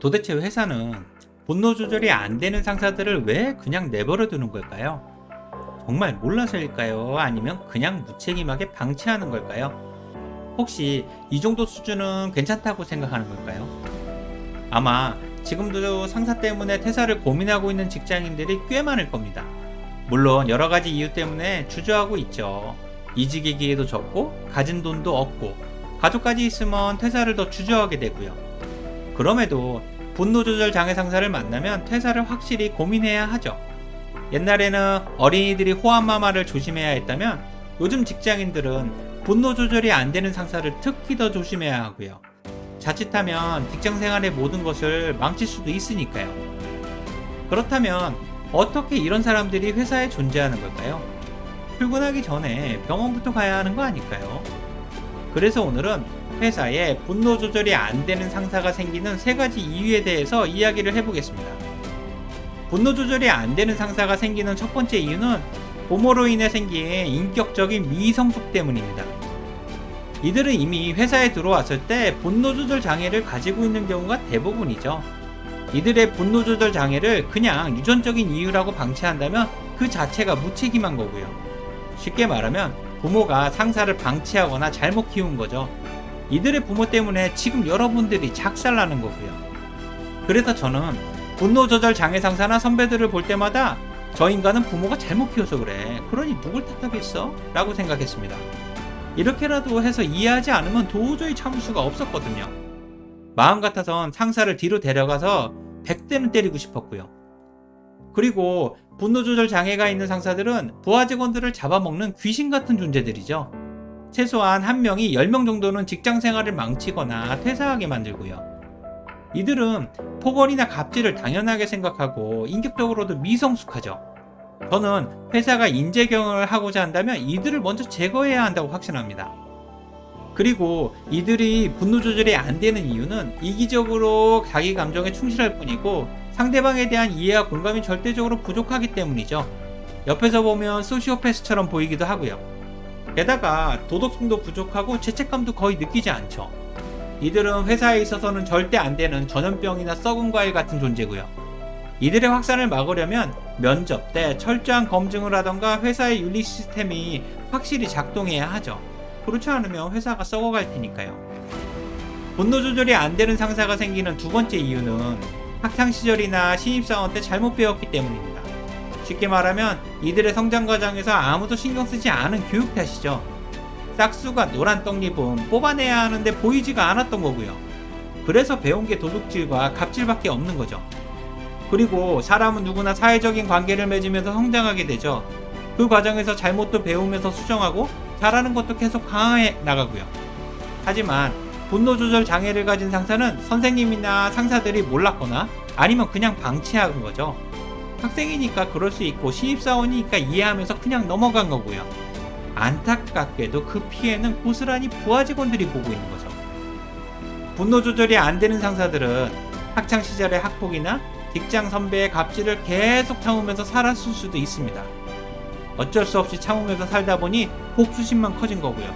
도대체 회사는 분노 조절이 안 되는 상사들을 왜 그냥 내버려 두는 걸까요? 정말 몰라서일까요? 아니면 그냥 무책임하게 방치하는 걸까요? 혹시 이 정도 수준은 괜찮다고 생각하는 걸까요? 아마 지금도 상사 때문에 퇴사를 고민하고 있는 직장인들이 꽤 많을 겁니다. 물론 여러 가지 이유 때문에 주저하고 있죠. 이직의 기회도 적고 가진 돈도 없고 가족까지 있으면 퇴사를 더 주저하게 되고요. 그럼에도 분노 조절 장애 상사를 만나면 퇴사를 확실히 고민해야 하죠. 옛날에는 어린이들이 호환마마를 조심해야 했다면 요즘 직장인들은 분노 조절이 안 되는 상사를 특히 더 조심해야 하고요. 자칫하면 직장 생활의 모든 것을 망칠 수도 있으니까요. 그렇다면 어떻게 이런 사람들이 회사에 존재하는 걸까요? 출근하기 전에 병원부터 가야 하는 거 아닐까요? 그래서 오늘은 회사에 분노 조절이 안 되는 상사가 생기는 세 가지 이유에 대해서 이야기를 해보겠습니다. 분노 조절이 안 되는 상사가 생기는 첫 번째 이유는 부모로 인해 생긴 인격적인 미성숙 때문입니다. 이들은 이미 회사에 들어왔을 때 분노 조절 장애를 가지고 있는 경우가 대부분이죠. 이들의 분노 조절 장애를 그냥 유전적인 이유라고 방치한다면 그 자체가 무책임한 거고요. 쉽게 말하면 부모가 상사를 방치하거나 잘못 키운 거죠. 이들의 부모 때문에 지금 여러분들이 작살나는 거고요. 그래서 저는 분노 조절 장애 상사나 선배들을 볼 때마다 저 인간은 부모가 잘못 키워서 그래. 그러니 누굴 탓하겠어? 라고 생각했습니다. 이렇게라도 해서 이해하지 않으면 도저히 참을 수가 없었거든요. 마음 같아선 상사를 뒤로 데려가서 100대는 때리고 싶었고요. 그리고 분노 조절 장애가 있는 상사들은 부하 직원들을 잡아먹는 귀신 같은 존재들이죠. 최소한 한 명이 10명 정도는 직장 생활을 망치거나 퇴사하게 만들고요. 이들은 폭언이나 갑질을 당연하게 생각하고 인격적으로도 미성숙하죠. 저는 회사가 인재 경영을 하고자 한다면 이들을 먼저 제거해야 한다고 확신합니다. 그리고 이들이 분노 조절이 안 되는 이유는 이기적으로 자기 감정에 충실할 뿐이고 상대방에 대한 이해와 공감이 절대적으로 부족하기 때문이죠. 옆에서 보면 소시오패스처럼 보이기도 하고요. 게다가 도덕성도 부족하고 죄책감도 거의 느끼지 않죠. 이들은 회사에 있어서는 절대 안 되는 전염병이나 썩은 과일 같은 존재고요. 이들의 확산을 막으려면 면접 때 철저한 검증을 하던가 회사의 윤리 시스템이 확실히 작동해야 하죠. 그렇지 않으면 회사가 썩어갈 테니까요. 분노 조절이 안 되는 상사가 생기는 두 번째 이유는 학창 시절이나 신입사원 때 잘못 배웠기 때문입니다. 쉽게 말하면 이들의 성장 과정에서 아무도 신경 쓰지 않은 교육 탓이죠. 싹수가 노란 떡잎은 뽑아내야 하는데 보이지가 않았던 거고요. 그래서 배운 게 도둑질과 갑질밖에 없는 거죠. 그리고 사람은 누구나 사회적인 관계를 맺으면서 성장하게 되죠. 그 과정에서 잘못도 배우면서 수정하고 잘하는 것도 계속 강화해 나가고요. 하지만 분노 조절 장애를 가진 상사는 선생님이나 상사들이 몰랐거나 아니면 그냥 방치한 거죠. 학생이니까 그럴 수 있고 신입사원이니까 이해하면서 그냥 넘어간 거고요. 안타깝게도 그 피해는 고스란히 부하 직원들이 보고 있는 거죠. 분노 조절이 안 되는 상사들은 학창 시절의 학폭이나 직장 선배의 갑질을 계속 참으면서 살았을 수도 있습니다. 어쩔 수 없이 참으면서 살다 보니 복수심만 커진 거고요.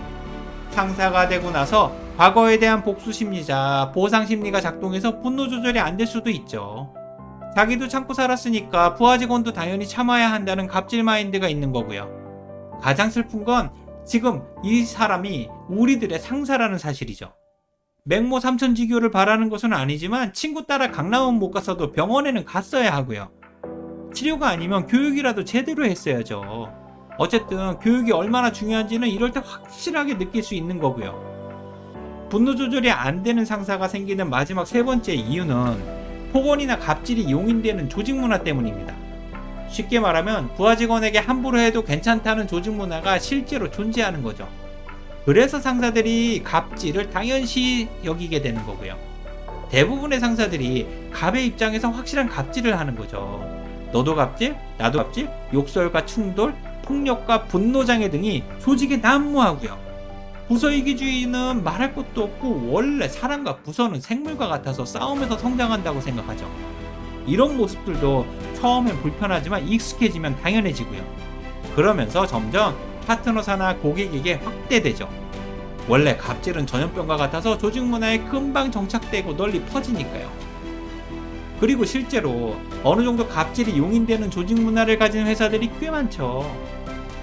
상사가 되고 나서 과거에 대한 복수 심리자, 보상 심리가 작동해서 분노 조절이 안 될 수도 있죠. 자기도 참고 살았으니까 부하 직원도 당연히 참아야 한다는 갑질 마인드가 있는 거고요. 가장 슬픈 건 지금 이 사람이 우리들의 상사라는 사실이죠. 맹모 삼천지교를 바라는 것은 아니지만 친구 따라 강남은 못 갔어도 병원에는 갔어야 하고요. 치료가 아니면 교육이라도 제대로 했어야죠. 어쨌든 교육이 얼마나 중요한지는 이럴 때 확실하게 느낄 수 있는 거고요. 분노 조절이 안 되는 상사가 생기는 마지막 세 번째 이유는 폭언이나 갑질이 용인되는 조직 문화 때문입니다. 쉽게 말하면 부하 직원에게 함부로 해도 괜찮다는 조직 문화가 실제로 존재하는 거죠. 그래서 상사들이 갑질을 당연시 여기게 되는 거고요. 대부분의 상사들이 갑의 입장에서 확실한 갑질을 하는 거죠. 너도 갑질, 나도 갑질, 욕설과 충돌, 폭력과 분노장애 등이 조직에 난무하고요. 부서 이기주의는 말할 것도 없고 원래 사람과 부서는 생물과 같아서 싸우면서 성장한다고 생각하죠. 이런 모습들도 처음엔 불편하지만 익숙해지면 당연해지고요. 그러면서 점점 파트너사나 고객에게 확대되죠. 원래 갑질은 전염병과 같아서 조직 문화에 금방 정착되고 널리 퍼지니까요. 그리고 실제로 어느 정도 갑질이 용인되는 조직 문화를 가진 회사들이 꽤 많죠.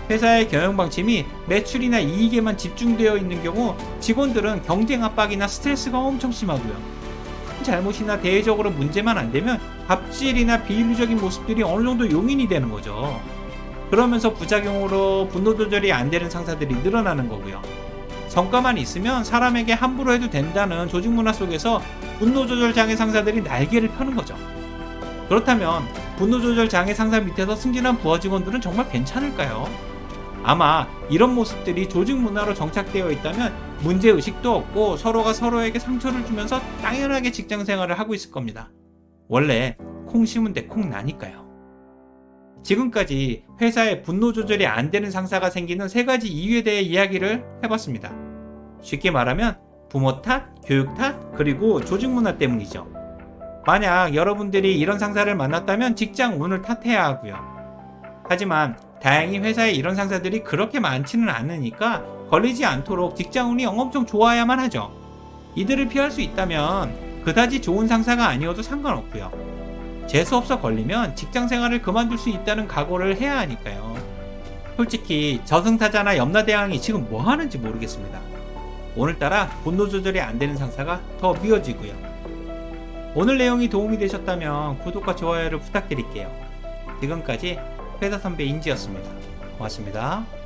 회사의 경영 방침이 매출이나 이익에만 집중되어 있는 경우 직원들은 경쟁 압박이나 스트레스가 엄청 심하고요. 큰 잘못이나 대외적으로 문제만 안 되면 갑질이나 비윤리적인 모습들이 어느 정도 용인이 되는 거죠. 그러면서 부작용으로 분노 조절이 안 되는 상사들이 늘어나는 거고요. 성과만 있으면 사람에게 함부로 해도 된다는 조직 문화 속에서 분노 조절 장애 상사들이 날개를 펴는 거죠. 그렇다면 분노 조절 장애 상사 밑에서 승진한 부하 직원들은 정말 괜찮을까요? 아마 이런 모습들이 조직 문화로 정착되어 있다면 문제 의식도 없고 서로가 서로에게 상처를 주면서 당연하게 직장 생활을 하고 있을 겁니다. 원래 콩 심은 데 콩 나니까요. 지금까지 회사에 분노 조절이 안 되는 상사가 생기는 세 가지 이유에 대해 이야기를 해봤습니다. 쉽게 말하면 부모 탓, 교육 탓, 그리고 조직 문화 때문이죠. 만약 여러분들이 이런 상사를 만났다면 직장 운을 탓해야 하고요. 하지만 다행히 회사에 이런 상사들이 그렇게 많지는 않으니까 걸리지 않도록 직장 운이 엄청 좋아야만 하죠. 이들을 피할 수 있다면 그다지 좋은 상사가 아니어도 상관없고요. 재수없어 걸리면 직장 생활을 그만둘 수 있다는 각오를 해야 하니까요. 솔직히 저승사자나 염라대왕이 지금 뭐 하는지 모르겠습니다. 오늘따라 분노 조절이 안 되는 상사가 더 미워지고요. 오늘 내용이 도움이 되셨다면 구독과 좋아요를 부탁드릴게요. 지금까지 회사 선배 인지였습니다. 고맙습니다.